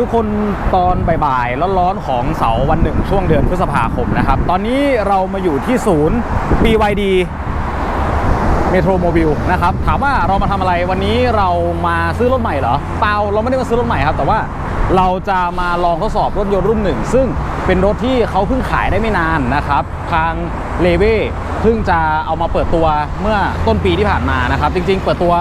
ทุกคนตอนบ่ายๆร้อนๆของเสาร์วันหนึ่งช่วงเดือนพฤษภาคมนะครับ ตอนนี้เรามาอยู่ที่ศูนย์ BYD เมโทรโมบิลนะครับ ถามว่าเรามาทำอะไรวันนี้เรามาซื้อรถใหม่เหรอ เปล่าเราไม่ได้มาซื้อรถใหม่ครับ แต่ว่าเราจะมาลองทดสอบรถยนต์รุ่นหนึ่ง ซึ่งเป็นรถที่เขาเพิ่งขายได้ไม่นานนะครับ ทางเลเว่เพิ่งจะเอามาเปิดตัวเมื่อต้นปีที่ผ่านมานะครับ จริง ๆ เปิดตัว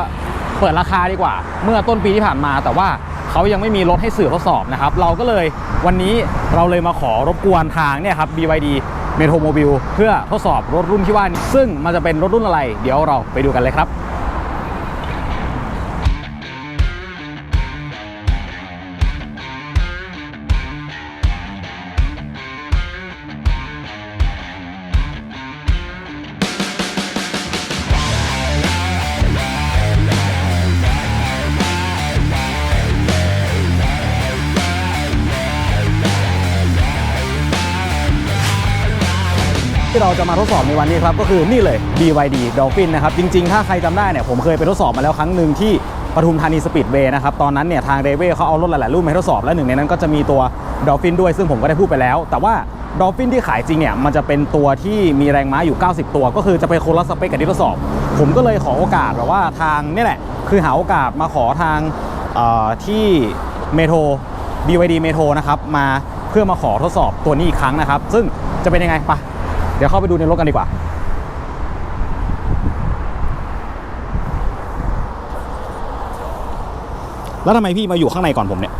เปิดราคาดีกว่า เมื่อต้นปีที่ผ่านมาแต่ว่า เขายังไม่มีรถให้สื่อทดสอบนะครับ เราก็เลยวันนี้เราเลยมาขอรบกวนทางเนี่ยครับ BYD เมโทรโมบิลเพื่อทดสอบรถรุ่นที่ว่านี้ซึ่งมันจะเป็นรถรุ่นอะไร เดี๋ยวเราไปดูกันเลยครับ ที่เราจะมาทดสอบในวันนี้ครับก็คือนี่เลย BYD Dolphin นะครับจริงๆ ถ้าใครจำได้เนี่ยผมเคยไปทดสอบมาแล้วครั้งหนึ่งที่ปทุมธานีสปีดเวย์นะครับตอนนั้นเนี่ยทางเดเวเขาเอารถหลายๆรุ่นมาทดสอบและหนึ่งในนั้นก็จะมีตัว Dolphin ด้วยซึ่งผมก็ได้พูดไปแล้ว แต่ว่า Dolphin ที่ขายจริงเนี่ยมันจะเป็นตัวที่มีแรงม้าอยู่ 90 ตัว ก็คือจะเป็นคนละสเปคกับที่ทดสอบ ผมก็เลยขอโอกาสแบบว่าทางนี่แหละ คือหาโอกาสมาขอทางที่เมโทร BYD เมโทรนะครับมาเพื่อมาขอทดสอบตัวนี้อีกครั้งนะครับ ซึ่งจะเป็นยังไงไป เดี๋ยวเข้าไปดูในรถกันดีกว่า แล้วทำไมพี่มาอยู่ข้างในก่อนผมเนี่ย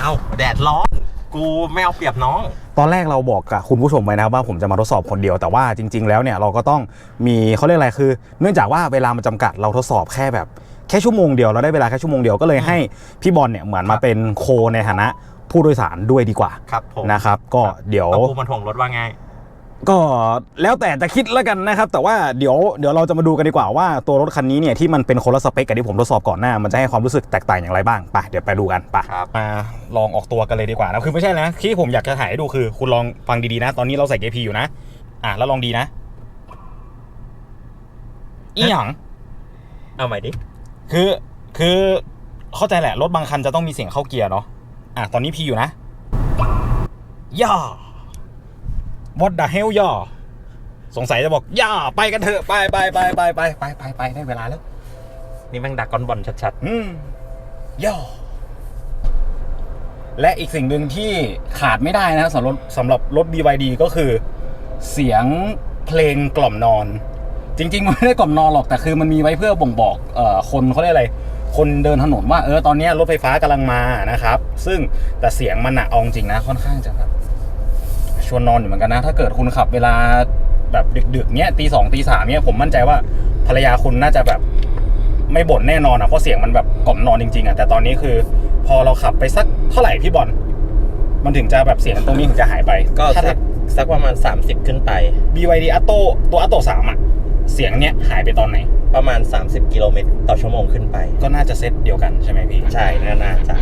เอ้าแดดร้อน กูไม่เอาเปรียบน้อง ตอนแรกเราบอกกับคุณผู้ชมไว้นะครับว่าผมจะมาทดสอบคนเดียวแต่ว่าจริง ๆ แล้วเนี่ยเราก็ต้องมีเขาเรียกอะไรคือ เนื่องจากว่าเวลามันจำกัดเราทดสอบแค่แบบแค่ชั่วโมงเดียวเราได้เวลาแค่ชั่วโมงเดียวก็เลยให้พี่บอลเนี่ยเหมือนมาเป็นโคในฐานะผู้โดยสารด้วยดีกว่าครับผมนะครับ ก็เดี๋ยวต้องกูมาถ่วงรถว่าไง ก็แล้วแต่จะคิดแล้วกันนะครับ แต่ว่าเดี๋ยวเดี๋ยวเราจะมาดูกันดีกว่าว่าตัวรถคันนี้เนี่ยที่มันเป็นคนละสเปคกับที่ผมทดสอบก่อนหน้า มันจะให้ความรู้สึกแตกต่างอย่างไรบ้างไปเดี๋ยวไปดูกันไปครับมาลองออกตัวกันเลยดีกว่านะคือไม่ใช่นะที่ผมอยากจะถ่ายให้ดูคือ คุณลองฟังดีๆนะ ตอนนี้เราใส่เกียร์พีอยู่นะ อะแล้วลองดีนะอีหยังเอาใหม่ดิคือคือเข้าใจแหละรถบางคันจะต้องมีเสียงเข้าเกียร์เนาะอะตอนนี้พีอยู่นะย่า what the hell ย่าสงสัยจะบอกย่าไปกันเถอะไปไปไปไปไปไปไปไปได้เวลาแล้ว นี่แม่งดักกอนบอลชัดอืมย่อและอีกสิ่งหนึ่งที่ขาดไม่ได้นะสำหรับสำหรับรถ BYD ก็คือ เสียงเพลงกล่อมนอน จริงๆมันไม่ได้กล่อมนอนหรอกแต่คือมันมีไว้เพื่อบ่งบอกเอ่อคนเขาเรียกอะไร คนเดินถนนว่าเออตอนเนี้ยรถไฟฟ้ากำลังมานะครับ ซึ่งแต่เสียงมันอะเอาจริงนะค่อนข้างจะแบบช วนนอนอยู่เหมือนกันนะ ถ้าเกิดคุณขับเวลาแบบดึกๆเนี้ยตีสองตีสามเนี้ยผมมั่นใจว่าภรรยาคุณน่าจะแบบไม่บ่นแน่นอนอะเพราะเสียงมันแบบกล่อมนอนจริงๆอะแต่ตอนนี้คือ พอเราขับไปสักเท่าไหร่พี่บอลมันถึงจะแบบเสียงตรงนี้ถึงจะหายไปๆก็ถ้าสักสักประมาณ 30 ขึ้นไป BYD Atto ตัว Atto 3อะเสียงเนี้ยหายไปตอนไหน ประมาณ 30 กิโลเมตรต่อชั่วโมงขึ้นไป ก็น่าจะเซตเดียวกันใช่ไหมพี่ ใช่น่าจะ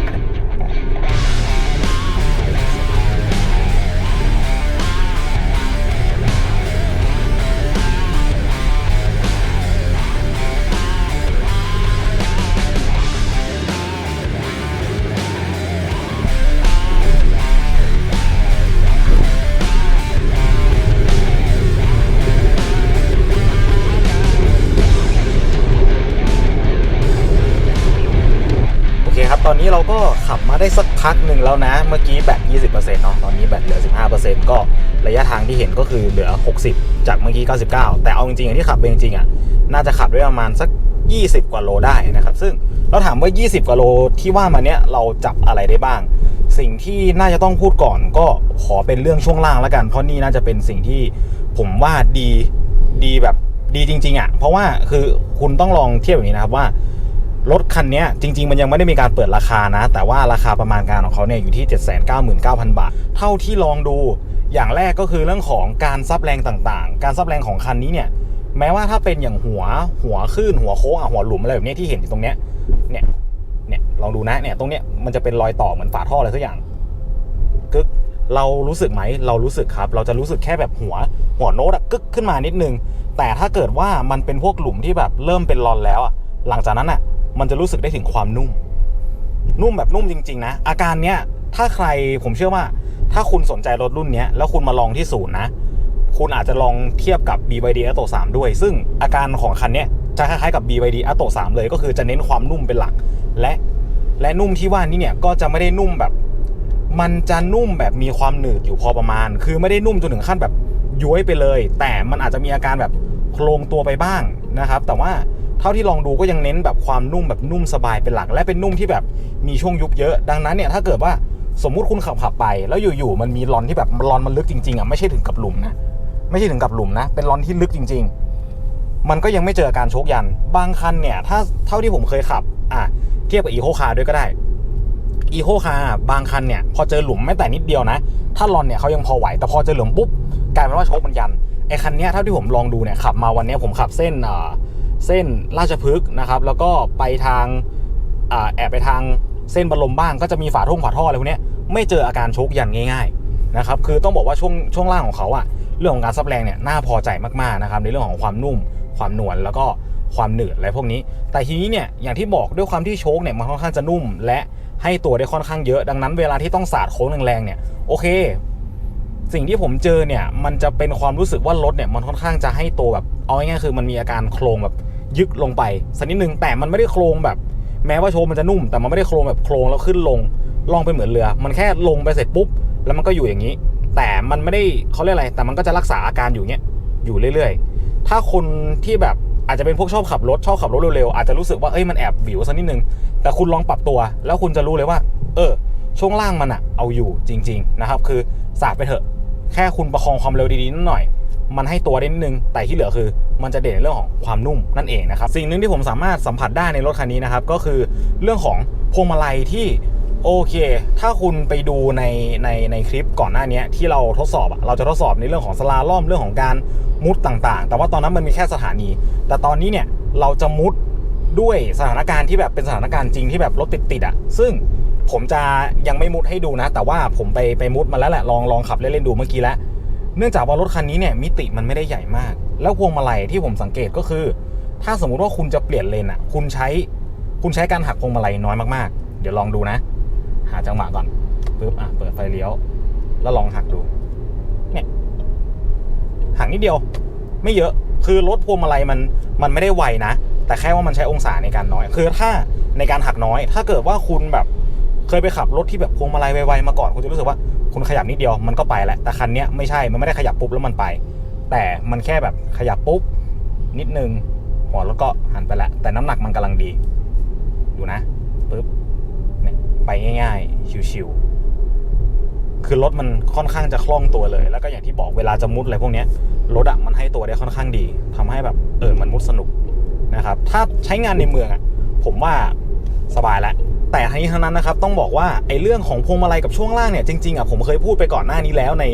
อเคครับตอนนี้เราก็ขับมาได้สักพักหนึ่งแล้วนะ เมื่อกี้แบต20%เนาะตอนนี้แบตเหลือ 15%ก็ระยะทางที่เห็นก็คือเหลือ 60 จากเมื่อกี้ 99 แต่เอาจริงๆอย่างที่ขับไปจริงๆอะน่าจะขับได้ประมาณสัก 20 กว่าโลได้นะครับ ซึ่งเราถามว่า 20 กว่าโลที่ว่ามาเนี้ยเราจับอะไรได้บ้าง สิ่งที่น่าจะต้องพูดก่อนก็ขอเป็นเรื่องช่วงล่างแล้วกัน เพราะนี่น่าจะเป็นสิ่งที่ผมว่าดีดีแบบดีจริงๆอะเพราะว่าคือคุณต้องลองเทียบอย่างนี้นะครับว่า รถคันนี้จริง ๆ มันยังไม่ได้มีการเปิดราคานะ แต่ว่าราคาประมาณการของเขาเนี่ยอยู่ที่ 799,000 บาท เท่าที่ลองดูอย่างแรกก็คือเรื่องของการซับแรงต่างๆ การซับแรงของคันนี้เนี่ยแม้ว่าถ้าเป็นอย่างหัวหัวคลื่นหัวโค้งอะหัวหลุมอะไรแบบนี้ที่เห็นอยู่ตรงเนี้ยเนี่ยเนี่ยลองดูนะเนี่ยตรงเนี้ยมันจะเป็นรอยต่อเหมือนฝาท่ออะไรสักอย่างกึกเรารู้สึกไหมเรารู้สึกครับ เราจะรู้สึกแค่แบบหัวหัวโน้ตอะกึกขึ้นมานิดนึง แต่ถ้าเกิดว่ามันเป็นพวกหลุมที่แบบเริ่มเป็นรอนแล้วอะหลังจากนั้นอะ มันจะรู้สึกได้ถึงความนุ่ม นุ่มแบบนุ่มจริง ๆ นะ อาการเนี้ยถ้าใครผมเชื่อว่า ถ้าคุณสนใจรถรุ่นเนี้ยแล้วคุณมาลองที่ศูนย์นะ คุณอาจจะลองเทียบกับ BYD a t o 3ด้วย ซึ่งอาการของคันเนี้ยจะคล้ายๆกับ BYD a t o 3เลย ก็คือจะเน้นความนุ่มเป็นหลัก และและนุ่มที่ว่านี้เนี่ยก็จะไม่ได้นุ่มแบบ มันจะนุ่มแบบมีความหนืดอยู่พอประมาณ คือไม่ได้นุ่มจนถึงขั้นแบบย้วยไปเลย แต่มันอาจจะมีอาการแบบโครงตัวไปบ้างนะครับ แต่ว่า เท่าที่ลองดูก็ยังเน้นแบบความนุ่มแบบนุ่มสบายเป็นหลัก และเป็นนุ่มที่แบบมีช่วงยุบเยอะ ดังนั้นเนี่ยถ้าเกิดว่าสมมุติคุณขับขับไป แล้วอยู่ๆมันมีรอนที่แบบรอนมันลึกจริงๆอะไม่ใช่ถึงกับหลุมนะไม่ใช่ถึงกับหลุมนะ เป็นรอนที่ลึกจริง ๆ มันก็ยังไม่เจออาการโชกยัน บางคันเนี่ยถ้าเท่าที่ผมเคยขับอะเทียบกับอีโคคาร์ด้วยก็ได้อีโคคาร์บางคันเนี่ยพอเจอหลุมแม้แต่นิดเดียวนะ ถ้ารอนเนี่ยเขายังพอไหว แต่พอเจอหลุมปุ๊บกลายเป็นว่าโชกมันยันไอ้คันเนี้ยเท่าที่ผมลองดูเนี่ยขับมาวันนี้ผมขับเส้นอ่า เส้นราชพฤกษ์นะครับแล้วก็ไปทางอาแอบไปทางเส้นบรมบ้างก็จะมีฝาท่งฝาท่ออะไรพวกนี้ไม่เจออาการชกยันง่ายๆนะครับคือต้องบอกว่าช่วงช่วงล่างของเขาอะเรื่องของการซับแรงเนี่ยน่าพอใจมากๆนะครับในเรื่องของความนุ่ม ความนวลแล้วก็ความหนืดอะไรพวกนี้ แต่ทีนี้เนี่ยอย่างที่บอกด้วยความที่โชคเนี่ยมันค่อนข้างจะนุ่ม และให้ตัวได้ค่อนข้างเยอะดังนั้นเวลาที่ต้องสาดโค้งแรงๆเนี่ยโอเค สิ่งที่ผมเจอเนี่ยมันจะเป็นความรู้สึกว่ารถเนี่ยมันค่อนข้างจะให้ตัวแบบเอาง่ายๆคือมันมีอาการโครงแบบ ยึกลงไปสักนิดนึงแต่มันไม่ได้โครงแบบ แม้ว่าโชว์มันจะนุ่ม แต่มันไม่ได้โครงแบบโครงแล้วขึ้นลงล่องไปเหมือนเรือ มันแค่ลงไปเสร็จปุ๊บ แล้วมันก็อยู่อย่างนี้ แต่มันไม่ได้เขาเรียกอะไร แต่มันก็จะรักษาอาการอยู่เนี้ยอยู่เรื่อยๆ ถ้าคนที่แบบอาจจะเป็นพวกชอบขับรถชอบขับรถเร็วๆอาจจะรู้สึกว่าเอ้ยมันแอบวิวสักนิดนึง แต่คุณลองปรับตัว แล้วคุณจะรู้เลยว่า เออ ช่วงล่างมันอะเอาอยู่จริง ๆ นะครับ คือสาดไปเถอะ แค่คุณประคองความเร็วดีๆนิดหน่อย มันให้ตัวได้นิดนึง แต่ที่เหลือคือ มันจะเด่นในเรื่องของความนุ่มนั่นเองนะครับ สิ่งหนึ่งที่ผมสามารถสัมผัสได้ในรถคันนี้นะครับ ก็คือเรื่องของพวงมาลัยที่โอเค ถ้าคุณไปดูในในในคลิปก่อนหน้านี้ที่เราทดสอบอะเราจะทดสอบในเรื่องของสลาล่อมเรื่องของการมุดต่างๆ แต่ว่าตอนนั้นมันมีแค่สถานี แต่ตอนนี้เนี่ยเราจะมุดด้วยสถานการณ์ที่แบบเป็นสถานการณ์จริงที่แบบรถติดๆอะซึ่งผมจะยังไม่มุดให้ดูนะ แต่ว่าผมไปไปมุดมาแล้วแหละลองลองขับเล่นๆดูเมื่อกี้แล้ว เนื่องจากว่ารถคันนี้เนี่ยมิติมันไม่ได้ใหญ่มาก แล้วพวงมาลัยที่ผมสังเกตก็คือ ถ้าสมมุติว่าคุณจะเปลี่ยนเลนอะ คุณใช้คุณใช้การหักพวงมาลัยน้อยมากๆ เดี๋ยวลองดูนะ หาจังหวะก่อนปึ๊บอะเปิดไฟเลี้ยว แล้วลองหักดูเนี่ยหักนิดเดียว ไม่เยอะคือรถพวงมาลัยมันมันไม่ได้ไวนะ แต่แค่ว่ามันใช้องศาในการน้อย คือถ้าในการหักน้อย ถ้าเกิดว่าคุณแบบ เคยไปขับรถที่แบบพวงมาลัยไวๆมาก่อนคุณจะรู้สึกว่าคุณขยับนิดเดียวมันก็ไปแหละแต่คันนี้ไม่ใช่มันไม่ได้ขยับปุ๊บแล้วมันไป แต่มันแค่แบบขยับปุ๊บนิดนึงหัวรถก็หันไปละแต่น้ำหนักมันกำลังดีดูนะปุ๊บเนี่ยไปง่าย ๆชิวๆคือรถมันค่อนข้างจะคล่องตัวเลย แล้วก็อย่างที่บอกเวลาจะมุดอะไรพวกนี้รถอะมันให้ตัวได้ค่อนข้างดีทำให้แบบเออมันมุดสนุกนะครับ ถ้าใช้งานในเมืองอะผมว่าสบายแล้ว แต่ทั้งนี้ทั้งนั้นนะครับต้องบอกว่าไอ้เรื่องของพวงมาลัยกับช่วงล่างเนี่ยจริงๆอะผมเคยพูดไปก่อนหน้านี้แล้วใน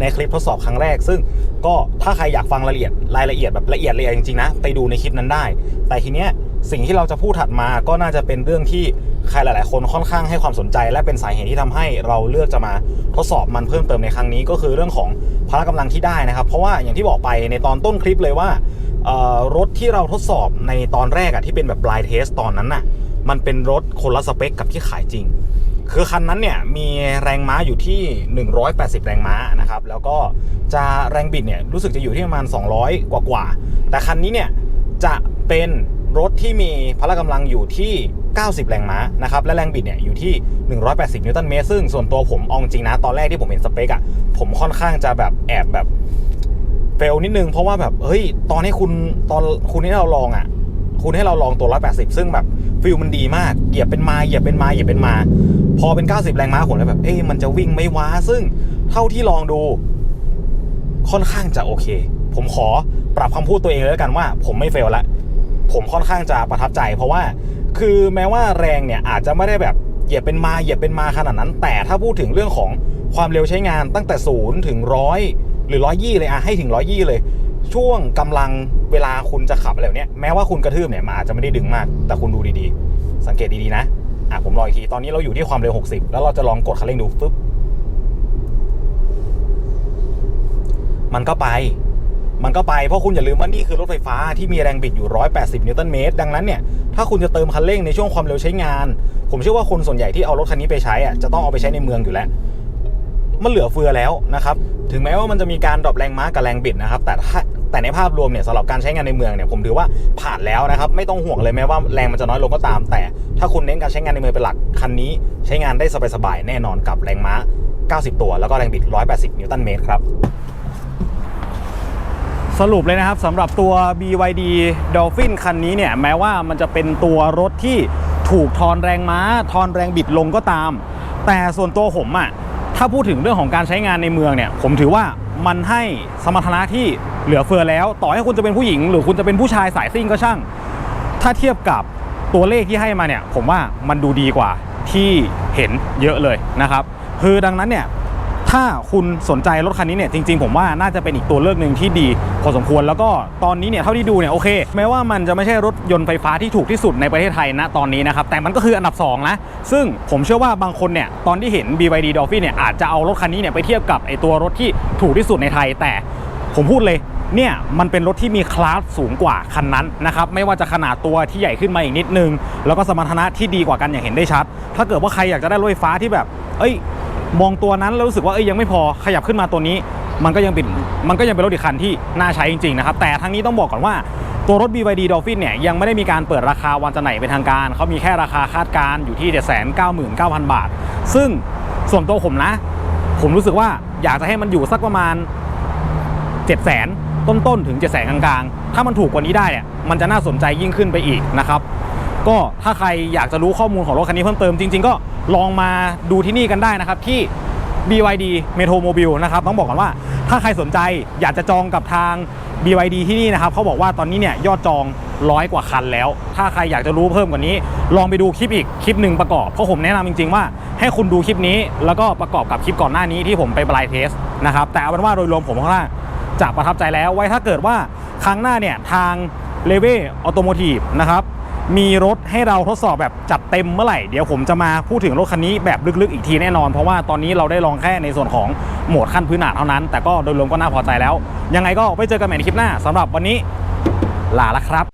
ในคลิปทดสอบครั้งแรก ซึ่งก็ถ้าใครอยากฟังรายละเอียดรายละเอียดแบบละเอียดเลยจริงๆนะไปดูในคลิปนั้นได้ แต่ทีเนี้ยสิ่งที่เราจะพูดถัดมาก็น่าจะเป็นเรื่องที่ใครหลาย ๆ คนค่อนข้างให้ความสนใจ และเป็นสาเหตุที่ทำให้เราเลือกจะมาทดสอบมันเพิ่มเติมในครั้งนี้ ก็คือเรื่องของพละกำลังที่ได้นะครับ เพราะว่าอย่างที่บอกไปในตอนต้นคลิปเลยว่ารถที่เราทดสอบในตอนแรกอะที่เป็นแบบ blind test ตอนนั้นน่ะ มันเป็นรถคนละสเปคกับที่ขายจริง คือคันนั้นเนี่ยมีแรงม้าอยู่ที่ 180 แรงม้านะครับ แล้วก็จะแรงบิดเนี่ยรู้สึกจะอยู่ที่ประมาณ 200 กว่ากว่า แต่คันนี้เนี่ยจะเป็นรถที่มีพละกำลังอยู่ที่ 90 แรงม้านะครับ และแรงบิดเนี่ยอยู่ที่ 180 นิวตันเมตร ซึ่งส่วนตัวผมเอาจริงนะ ตอนแรกที่ผมเห็นสเปคอะผมค่อนข้างจะแบบแอบแบบเฟลนิดนึง เพราะว่าแบบ เฮ้ย ตอนให้คุณตอนคุณให้เราลองอะคุณให้เราลองตัว 180 ซึ่งแบบ ฟิลมันดีมากเหยียบเป็นมาเหยียบเป็นมาเหยียบเป็นมา พอเป็น 90 แรงม้าผมเลยแบบเอ๊ะมันจะวิ่งไม่ว้าซึ่งเท่าที่ลองดู ค่อนข้างจะโอเค ผมขอปรับคำพูดตัวเองเลยแล้วกันว่า ผมไม่เฟลละผมค่อนข้างจะประทับใจ เพราะว่าคือแม้ว่าแรงเนี่ยอาจจะไม่ได้แบบเหยียบเป็นมาเหยียบเป็นมาขนาดนั้น แต่ถ้าพูดถึงเรื่องของความเร็วใช้งานตั้งแต่ศูนย์ถึงร้อยหรือร้อยยี่เลยอะให้ถึงร้อยยี่เลย ช่วงกำลัง เวลาคุณจะขับอะไรแบบเนี้ยแม้ว่าคุณกระทืบเนี่ยมันอาจจะไม่ได้ดึงมาก แต่คุณดูดีๆ สังเกตดีๆนะอะผมรองอีกที ตอนนี้เราอยู่ที่ความเร็ว 60 แล้วเราจะลองกดคันเร่งดูฟึบมันก็ไป มันก็ไป เพราะคุณอย่าลืมว่านี่คือรถไฟฟ้าที่มีแรงบิดอยู่ 180 นิวตันเมตร ดังนั้นเนี่ย ถ้าคุณจะเติมคันเร่งในช่วงความเร็วใช้งาน ผมเชื่อว่าคนส่วนใหญ่ที่เอารถคันนี้ไปใช้อะ จะต้องเอาไปใช้ในเมืองอยู่แล้ว มันเหลือเฟือแล้วนะครับ ถึงแม้ว่ามันจะมีการดรอปแรงม้ากับแรงบิดนะครับ แต่ถ้า แต่ในภาพรวมเนี่ยสำหรับการใช้งานในเมืองเนี่ยผมถือว่าผ่านแล้วนะครับ ไม่ต้องห่วงเลยแม้ว่าแรงมันจะน้อยลงก็ตาม แต่ถ้าคุณเน้นการใช้งานในเมืองเป็นหลักคันนี้ใช้งานได้สบายๆแน่นอนกับแรงม้า 90 ตัว แล้วก็แรงบิด 180 นิวตันเมตรครับสรุปเลยนะครับสำหรับตัว BYD Dolphin คันนี้เนี่ยแม้ว่ามันจะเป็นตัวรถที่ถูกทอนแรงม้า ทอนแรงบิดลงก็ตาม แต่ส่วนตัวผมอะถ้าพูดถึงเรื่องของการใช้งานในเมืองเนี่ยผมถือว่ามันให้สมรรถนะที่ เหลือเฟือแล้ว ต่อให้คุณจะเป็นผู้หญิง หรือคุณจะเป็นผู้ชายสายซิ่งก็ช่าง ถ้าเทียบกับตัวเลขที่ให้มาเนี่ย ผมว่ามันดูดีกว่าที่เห็นเยอะเลยนะครับคือดังนั้นเนี่ยถ้าคุณสนใจรถคันนี้เนี่ยจริงๆ ผมว่าน่าจะเป็นอีกตัวเลือกหนึ่งที่ดี พอสมควรแล้วก็ตอนนี้เนี่ยเท่าที่ดูเนี่ยโอเคแม้ว่ามันจะไม่ใช่รถยนต์ไฟฟ้าที่ถูกที่สุดในประเทศไทยนะตอนนี้นะครับแต่มันก็คืออันดับ2นะซึ่งผมเชื่อว่าบางคนเนี่ยตอนที่เห็น BYD Dolphin เนี่ยอาจจะเอารถคันนี้เนี่ยไปเทียบกับไอตัวรถที่ถูกที่สุดในไทย แต่ผมพูดเลย เนี่ยมันเป็นรถที่มีคลาสสูงกว่าคันนั้นนะครับไม่ว่าจะขนาดตัวที่ใหญ่ขึ้นมาอีกนิดนึง แล้วก็สมรรถนะที่ดีกว่ากันอย่างเห็นได้ชัด ถ้าเกิดว่าใครอยากจะได้รถไฟฟ้าที่แบบ เอ้ย มองตัวนั้นแล้วรู้สึกว่าเอ้ยยังไม่พอขยับขึ้นมาตัวนี้ มันก็ยังเป็นมันก็ยังเป็นรถอีกคันที่น่าใช้จริงๆนะครับแต่ทั้งนี้ต้องบอกก่อนว่าตัวรถ BYD Dolphin เนี่ยยังไม่ได้มีการเปิดราคาวันจำหนเป็นทางการ เขามีแค่ราคาคาดการณ์อยู่ที่ 799,000 บาท ซึ่งส่วนตัวผมนะ ผมรู้สึกว่าอยากจะให้มันอยู่สักประมาณ 7 0 0 0 0 ต้นๆถึง7 0 0 0 0กลางๆ ถ้ามันถูกกว่านี้ได้เนี่ยมันจะน่าสนใจยิ่งขึ้นไปอีกนะครับก็ถ้าใครอยากจะรู้ข้อมูลของรถคันนี้เพิ่มเติมจริง ๆ ก็ลองมาดูที่นี่กันได้นะครับที่ BYD Metro Mobile นะครับต้องบอกกันว่าถ้าใครสนใจอยากจะจองกับทาง BYD ที่นี่นะครับเขาบอกว่าตอนนี้เนี่ยยอดจองร้อยกว่าคันแล้ว ถ้าใครอยากจะรู้เพิ่มกว่านี้ ลองไปดูคลิปอีกคลิปหนึ่งประกอบ เพราะผมแนะนำจริง ๆ ว่าให้คุณดูคลิปนี้ แล้วก็ประกอบกับคลิปก่อนหน้านี้ที่ผมไปบลายเทสนะครับแต่เอาเป็นว่าโดยรวมผมค่า จะประทับใจแล้วไว้ถ้าเกิดว่าครั้งหน้าเนี่ยทางเลเวออโตโมทีฟนะครับมีรถให้เราทดสอบแบบจัดเต็มเมื่อไหร่ เดี๋ยวผมจะมาพูดถึงรถคันนี้แบบลึกๆอีกทีแน่นอน เพราะว่าตอนนี้เราได้ลองแค่ในส่วนของโหมดขั้นพื้นฐานเท่านั้น แต่ก็โดยรวมก็น่าพอใจแล้ว ยังไงก็ไว้เจอกันใหม่ในคลิปหน้าสำหรับวันนี้ลาละครับ